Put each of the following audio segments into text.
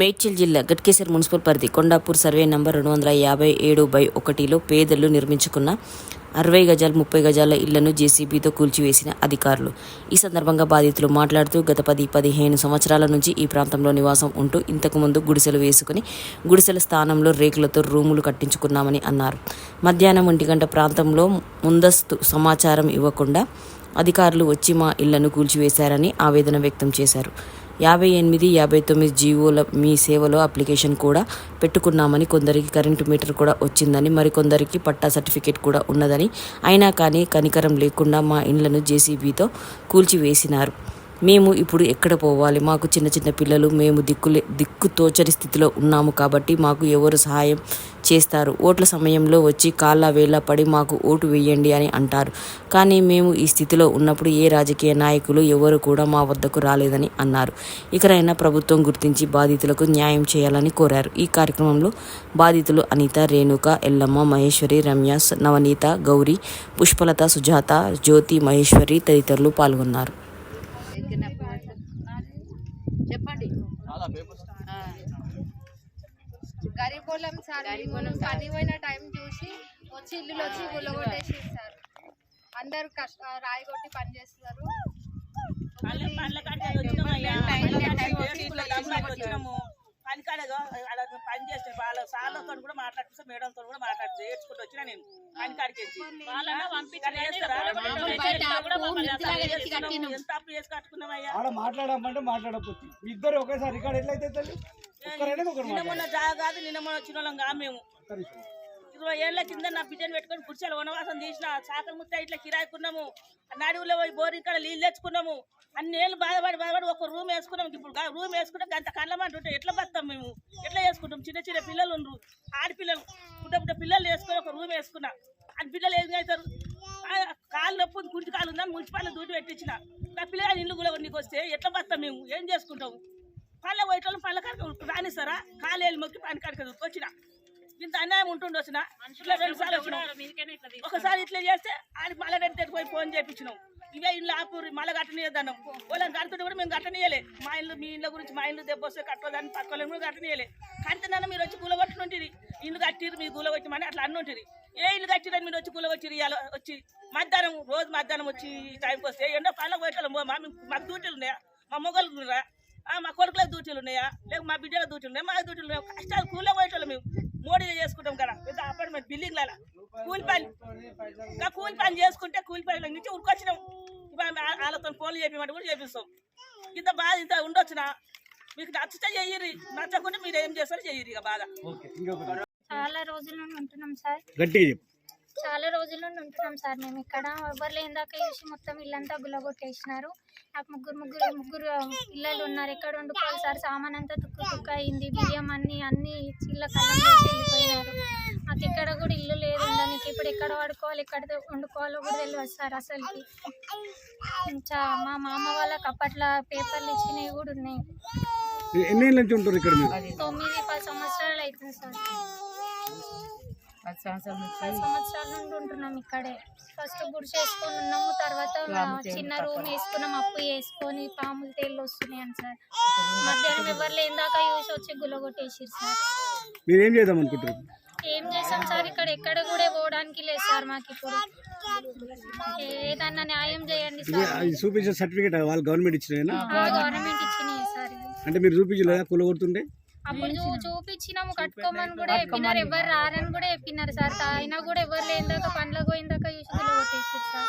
మేడ్చల్ జిల్లా గట్కేసర్ మున్సిపల్ పరిధి Kondapur survey number రెండు వందల యాభై ఏడు బై ఒకటిలో పేదలు నిర్మించుకున్న అరవై గజాలు ముప్పై గజాల ఇళ్ళను జేసీబీతో కూల్చివేసిన అధికారులు. ఈ సందర్భంగా బాధితులు మాట్లాడుతూ గత పది పదిహేను సంవత్సరాల నుంచి ఈ ప్రాంతంలో నివాసం ఉంటూ ఇంతకుముందు గుడిసెలు వేసుకుని గుడిసెల స్థానంలో రేకులతో రూములు కట్టించుకున్నామని అన్నారు. మధ్యాహ్నం ఒంటి గంట ప్రాంతంలో ముందస్తు సమాచారం ఇవ్వకుండా అధికారులు వచ్చి మా ఇళ్ళను కూల్చివేశారని ఆవేదన వ్యక్తం చేశారు. యాభై ఎనిమిది యాభై తొమ్మిది జీవోల మీ సేవలో అప్లికేషన్ కూడా పెట్టుకున్నామని కొందరికి కరెంటు మీటర్ కూడా వచ్చిందని మరికొందరికి పట్టా సర్టిఫికేట్ కూడా ఉన్నదని. అయినా కానీ కనికరం లేకుండా మా ఇండ్లను జేసీబీతో కూల్చివేసినారు. మేము ఇప్పుడు ఎక్కడ పోవాలి? మాకు చిన్న చిన్న పిల్లలు మేము దిక్కులే దిక్కు తోచని స్థితిలో ఉన్నాము కాబట్టి మాకు ఎవరు సహాయం చేస్తారు? ఓట్ల సమయంలో వచ్చి కాళ్ళ వేళ్ళ పడి మాకు ఓటు వేయండి అని అంటారు. కానీ మేము ఈ స్థితిలో ఉన్నప్పుడు ఏ రాజకీయ నాయకులు ఎవరు కూడా మా వద్దకు రాలేదని అన్నారు. ఇకరైనా ప్రభుత్వం గుర్తించి బాధితులకు న్యాయం చేయాలని కోరారు. ఈ కార్యక్రమంలో బాధితులు అనిత రేణుక ఎల్లమ్మ మహేశ్వరి రమ్య నవనీత గౌరీ పుష్పలత సుజాత జ్యోతి మహేశ్వరి తదితరులు పాల్గొన్నారు. చెప్పండి. గరీబోళ్ళం సార్ మనం పని పోయిన టైం చూసి వచ్చి ఇల్లులు వచ్చి గుల్లగొట్టేసి సార్ అందరు కష్ట రాయి కొట్టి పని చేస్తారు గమ్మునకి వచ్చినాము. పని చేస్తే వాళ్ళ సార్లతో కూడా మాట్లాడిస్తే మేడంతో కూడా మాట్లాడితే ఏడ్చుకుంటూ వచ్చినా నేను పని కాడికి వచ్చి కానీ వేస్తారా? ఎంత అప్పు చేసి కట్టుకున్నామయ్యా మాట్లాడమంటే మాట్లాడకపోతే. మీ ఇద్దరు ఒకేసారి ఇక్కడ ఎట్లయితే తల్లి? ఒక్కరైనా ఒకరు నిన్న మొన్న. జాగా కాదు నిన్న మొన్న వచ్చిన వాళ్ళం కాదు మేము. ఇరవై ఏళ్ళ కింద నా బిడ్డను పెట్టుకొని కుర్చీలు వనవాసం తీసిన చాకలి ముత్త ఇట్లా కిరాయికున్నాము. నడువులో పోయి బోర్ ఇక్కడ నీళ్ళు తెచ్చుకున్నాము. అన్ని ఏళ్ళు బాధపడి బాధపడి ఒక రూమ్ వేసుకున్నాం. ఇప్పుడు రూమ్ వేసుకుంటే అంత కళ్ళమంటు ఉంటే ఎట్లా బతాం మేము? ఎట్లా వేసుకుంటాం చిన్న చిన్న పిల్లలు ఉండరు. ఆడపిల్లలు పుట్ట పుట్ట పిల్లలు వేసుకొని ఒక రూమ్ వేసుకున్నా. ఆ పిల్లలు ఏం చేస్తారు కాలు కాళ్ళు నొప్పి ఉంది, కుర్చీ ఉందని మున్సిపాలిటీ దూటి పెట్టించిన. నా పిల్లలు ఇల్లు కూడా నీకు వస్తే ఎట్లా బతాం మేము? ఏం చేసుకుంటాం? పళ్ళ పోయేటోళ్ళు పళ్ళ కడక రానిస్తారా? కాలేళ్ళు మొక్కి పని కడక వచ్చిన ఇంత అన్యాయం ఉంటుండే వచ్చిన? ఇట్లా రెండు సార్లు వచ్చినాం. ఒకసారి ఇట్లా చేస్తే ఆయన మళ్ళీ రెండు పోయి ఫోన్ చేయించినాం ఇవే ఇల్లు ఆపూరి మళ్ళీ కట్టనీయద్దన్నాం వాళ్ళని కడుతుంటే కూడా మేము కట్టనీయలే మా ఇల్లు మీ ఇళ్ళ గురించి మా ఇల్లు దెబ్బ వస్తే కట్టదని పక్క వాళ్ళని కూడా కట్టనీయలే కడితేనన్నా మీరు వచ్చి కూలగొట్టుకుంటుంది ఇల్లు కట్టిరు మీరు కూలగొట్టమని అట్లా అన్నుంటుంది ఏ ఇల్లు కట్టిరని మీరు వచ్చి కూలగొట్టిరు ఇవాళ వచ్చి మధ్యాహ్నం రోజు మధ్యాహ్నం వచ్చి ఈ టైంకి వస్తే ఎండో పళ్ళ పోయేటోళ్ళం మా మాకు డ్యూటీలు ఉన్నాయా? మా మొగలు ఉన్నారా? ఆ, మా కొడుకులకు డ్యూటీలు ఉన్నాయా? లేక మా బిడ్డల డ్యూటీలు ఉన్నాయా? మా డ్యూటీలు ఉన్నాయా? కష్టాలు కూలే పోయేటోళ్ళం మేము. మోడీగా చేసుకుంటాం కదా. పెద్ద అపార్ట్మెంట్ బిల్డింగ్ల కూలి పని. ఇంకా కూలి పని చేసుకుంటే కూలి పని నుంచి ఉరికొచ్చినాం. వాళ్ళతో ఫోన్లు చెప్పిమంటే కూడా చేపిస్తాం. ఇంత బాధ ఇంత ఉండొచ్చునా? మీకు నచ్చితే చెయ్యరి నచ్చకుంటే మీరు ఏం చేస్తారో చెయ్యరు ఇక ఇంకొకటి. చాలా రోజుల నుండి ఉంటున్నాం సార్. గట్టిగా చెప్పు. చాలా రోజుల నుండి ఉంటున్నాం సార్ మేము ఇక్కడ. ఎవరు లేని దాకా చూసి మొత్తం ఇల్లంతా గుల్లగొట్టేసినారు. నాకు ముగ్గురు ముగ్గురు ముగ్గురు పిల్లలు ఉన్నారు. ఎక్కడ వండుకోవాలి సార్? సామాన్ అంతా తుక్కు తుక్క అయింది బియ్యం అన్ని అన్ని చిల్ల కళ్ళం వెళ్ళిపోయినారు. మాకు ఎక్కడ కూడా ఇల్లు లేదు ఉండడానికి. ఇప్పుడు ఎక్కడ పడుకోవాలి ఎక్కడ వండుకోవాలో కూడా తెలియదు సార్ అసలుకి. మా మామ వాళ్ళకి అప్పట్లో పేపర్లు ఇచ్చినవి కూడా ఉన్నాయి. ఎన్ని నుంచి ఉంటారు ఇక్కడ తొమ్మిది పది సంవత్సరాలు అవుతుంది సార్. పది సంవత్సరాల నుంచి. పది సంవత్సరాల నుండి ఉంటున్నాం ఇక్కడే. ఫస్ట్ గుడిసె వేసుకొని ఉన్నాము తర్వాత చిన్న రూమ్ వేసుకున్నాం అప్పు వేసుకొని పాములు తేళ్ళు వస్తున్నాయి అని సార్. మధ్యాహ్నం ఎవరు లేని దాకా చూసి వచ్చి గుల్లగొట్టేసిరు సార్. మీరు ఏం చేద్దాం అనుకుంటారు ఏం చేసాం సార్ ఇక్కడ ఎక్కడ కూడా పోవడానికి లేదు సార్ మాకు ఇప్పుడు. ఏదన్నా న్యాయం చేయండి సార్. అది చూపించిన సర్టిఫికేట్ వాళ్ళు గవర్నమెంట్ ఇచ్చినా గవర్నమెంట్ ఇచ్చినాయి సార్ అంటే మీరు చూపించలేదా కూలగొడుతుంటే? అప్పుడు చూ చూపించినాము కట్టుకోమని కూడా చెప్పినారు. ఎవరు రారని కూడా చెప్పినారు సార్. అయినా కూడా ఎవరు లేని దాకా పండ్లకు పోయిన దాకా చూసి గుల్లగొట్టేసిరు సార్.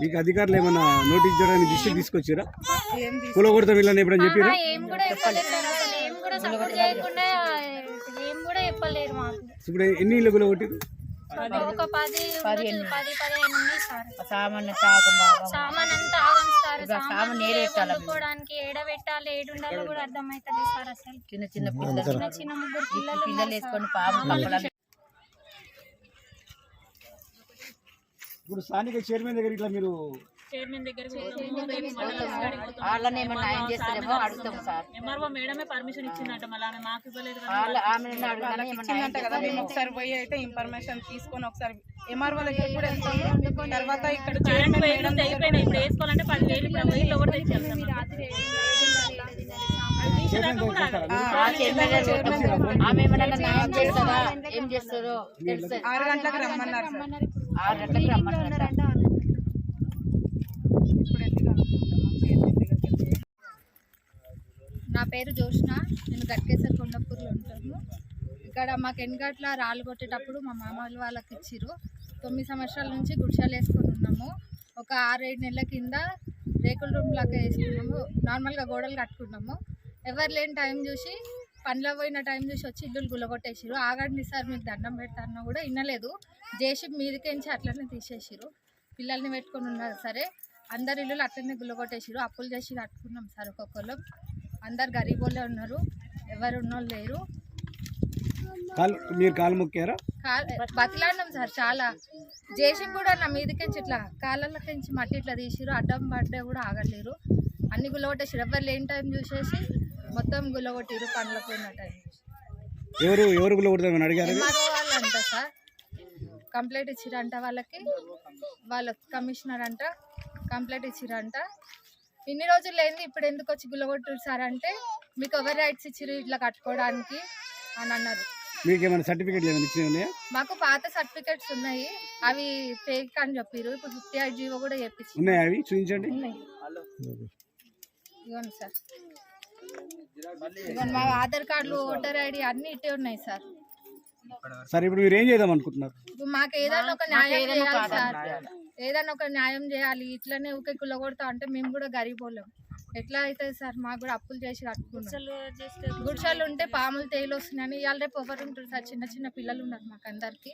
మీకు అధికారులు ఏమైనా నోటీస్ చేయడానికి దృష్టికి తీసుకొచ్చారా? కూలగొడతాం వీళ్ళని ఎప్పుడైనా చెప్పారా? ఆహా, ఏం కూడా ఏం సపోర్ట్ చేయకుండా ఏం కూడా చెప్పలేరు మాకు. ఇప్పుడు ఎన్ని ఇళ్ళు కూలగొట్టారు ఒక పది పది పదిహేను సార్. బాగా. సామాన్ అంతా ఆగం సార్. ఇక సామాన్ సామాన్ ఏడ పెట్టాలా మేము? వండుకోవడానికి ఏడ పెట్టాలి? ఏడుండాలో కూడా అర్థమైతలేదు సార్ అసలు. చిన్న చిన్న పిల్లలు. చిన్న చిన్న ముగ్గురు పిల్లలు పిల్లలు ఉన్నారు సార్. వేసుకొని పాపం ఇప్పుడు స్థానిక చైర్మన్ దగ్గర ఇట్లా మీరు వాళ్ళని ఏమన్నా న్యాయం చేస్తారేమో అడుగుతాం సార్. ఎంఆర్ఓ మేడమే పర్మిషన్ ఇచ్చిందంట మళ్ళీ ఆమె మాకు ఇవ్వలేదు వాళ్ళ ఆమె అడుగుతానే ఏమన్నా న్యాయం ఇచ్చిందంట కదా మేము ఒకసారి పోయి అయితే ఇన్ఫర్మేషన్ తీసుకొని ఒకసారి ఎంఆర్ఓ దగ్గర కూడా వెళ్తాము. తర్వాత ఇక్కడ చైర్మన్ మేడం దగ్గర ఇప్పుడు వేసుకోవాలంటే ఇప్పుడు వెయ్యి ఒకటి చైర్మన్ ఆమె ఏమన్నా న్యాయం చేస్తారా ఏం చేస్తారో తెలుసు. ఆరు గంటలకు రమ్మన్నారు సార్. ఆరు గంటలకు రమ్మన్నారు సార్. ఇప్పుడు ఎందుకు అనుకుంటున్నాం చైర్మన్ దగ్గరికి వెళ్ళి. నా పేరు జోష్న. నేను గట్కేసర్ కొండపూర్లో ఉంటాను. ఇక్కడ మాకు ఎన్గట్ల రాళ్ళు కొట్టేటప్పుడు మా మామూలు వాళ్ళకి ఇచ్చిరు తొమ్మిది సంవత్సరాల నుంచి గుడిసెలు వేసుకొని ఉన్నాము. ఒక ఆరేడు నెలల కింద రేకుల రూమ్ లాగా వేసుకున్నాము. నార్మల్గా గోడలు కట్టుకున్నాము. ఎవరు లేని టైం చూసి పండ్ల పోయిన టైం చూసి వచ్చి ఇల్లులు గుల్లగొట్టేసారు ఆగండి సార్ మీకు దండం పెడతారన్నా కూడా వినలేదు జేసీ మీదకించి అట్లనే తీసేసారు పిల్లల్ని పెట్టుకొని ఉన్నారు సరే. అందరి ఇల్లులు అట్లనే గుల్లగొట్టేసిరు అప్పులు చేసి కట్టుకున్నాం సార్ ఒక్కొక్కరు అందరు గరీబోళ్ళే ఉన్నారు. ఎవరు ఉన్నోళ్ళు లేరు. కాలు మీరు కాలు మొక్కారా? బతిలాడినాం సార్ చాలా. జేసీ కూడా నా మీదకించి ఇట్లా కాళ్ళకించి మట్టి ఇట్లా తీసిరు అడ్డం పడ్డే కూడా ఆగలేరు అన్ని గుల్లగొట్టేసిరు ఎవరు లేని టైం చూసేసి మొత్తం గుల్లగొట్టిరు పండ్ల పోయిన టైం ఎవరు అడిగారు? సార్. కంప్లైంట్ ఇచ్చిరంట వాళ్ళకి. వాళ్ళ కమిషనర్ అంట. కంప్లైంట్ ఇచ్చిరంట. ఇన్ని రోజులు లేనిది ఇప్పుడు ఎందుకు వచ్చి గుల్లగొట్టారు సార్ అంటే మీకు ఎవరు రైట్స్ ఇచ్చిరు ఇట్లా కట్టుకోవడానికి అని అన్నారు. మీకు ఏమైనా సర్టిఫికేట్లు ఏమైనా ఇచ్చినవి ఉన్నాయా మాకు పాత సర్టిఫికెట్స్ ఉన్నాయి. అవి ఫేక్ అని చెప్పారు ఇప్పుడు ఫిఫ్టీ ఎయిట్ జీవో కూడా చెప్పించి ఉన్నాయా అవి? చూపించండి. ఉన్నాయి. ఇవ్వండి సార్. ఇవ్వండి మా ఆధార్ కార్డులు ఓటర్ ఐడి అన్ని ఇట్టే ఉన్నాయి సార్. సరే ఇప్పుడు మీరు ఏం చేద్దాం అనుకుంటున్నారు? ఇప్పుడు మాకు ఏదైనా ఒక న్యాయం చేయాలి సార్. ఏదైనా ఒక న్యాయం చేయాలి ఇట్లనే ఊకే కుల్లగొడతా అంటే మేము కూడా గరీబోళ్ళం. ఎట్లా అవుతుంది సార్? మాకు కూడా అప్పులు చేసి కట్టుకున్నాం. గుడిసెలు ఉంటే పాములు తేలు వస్తున్నాయని ఇవాళ రేపు ఎవరు ఉంటారు సార్? చిన్న చిన్న పిల్లలు ఉన్నారు మాకు అందరికి.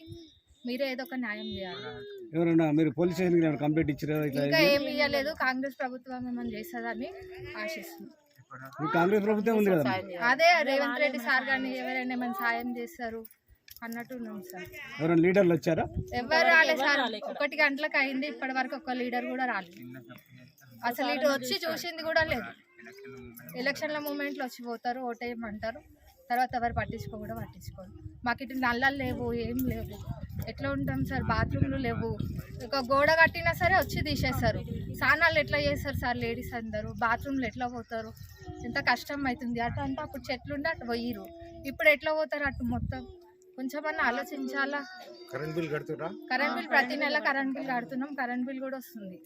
మీరే ఏదో ఒక న్యాయం చేయాలి. ఎవరైనా మీరు పోలీస్ స్టేషన్కి ఏమైనా కంప్లైంట్ ఇచ్చారా? ఇంకా ఏమి ఇవ్వలేదు కాంగ్రెస్ ప్రభుత్వం ఏమని చేస్తుందని ఆశిస్తున్నాం కాంగ్రెస్ ప్రభుత్వం ఉంది కదా అదే రేవంత్ రెడ్డి సార్ కానీ ఎవరైనా ఏమైనా సాయం చేస్తారు? అన్నట్టు ఉన్నాం సార్. ఎవరైనా లీడర్లు వచ్చారా? ఎవరు రాలేదు సార్. ఒకటి గంటలకు అయింది ఇప్పటి వరకు ఒక లీడర్ కూడా రాలేదు. అసలు ఇటు వచ్చి చూసింది కూడా లేదు. ఎలక్షన్ల మూమెంట్లో వచ్చి పోతారు ఓటేయమంటారు. తర్వాత ఎవరు పట్టించుకో కూడా పట్టించుకోరు. మాకు ఇటు నల్లలు లేవు ఏం లేవు. ఎట్లా ఉంటాం సార్? బాత్రూమ్లు లేవు. ఒక గోడ కట్టినా సరే వచ్చి తీసేస్తారు. స్నానాలు ఎట్లా చేస్తారు సార్ లేడీస్ అందరూ? బాత్రూమ్లు ఎట్లా పోతారు? ఎంత కష్టం అవుతుంది. అటు అంటే అప్పుడు చెట్లు ఉండి అటు పోయిరు ఇప్పుడు ఎట్లా పోతారు అటు మొత్తం? కొంచెమన్నా ఆలోచించాలా? కరెంట్ బిల్ కడుతురా కరెంట్ బిల్ ప్రతి నెల కరెంట్ బిల్ కడుతున్నాం. కరెంట్ బిల్ కూడా వస్తుంది.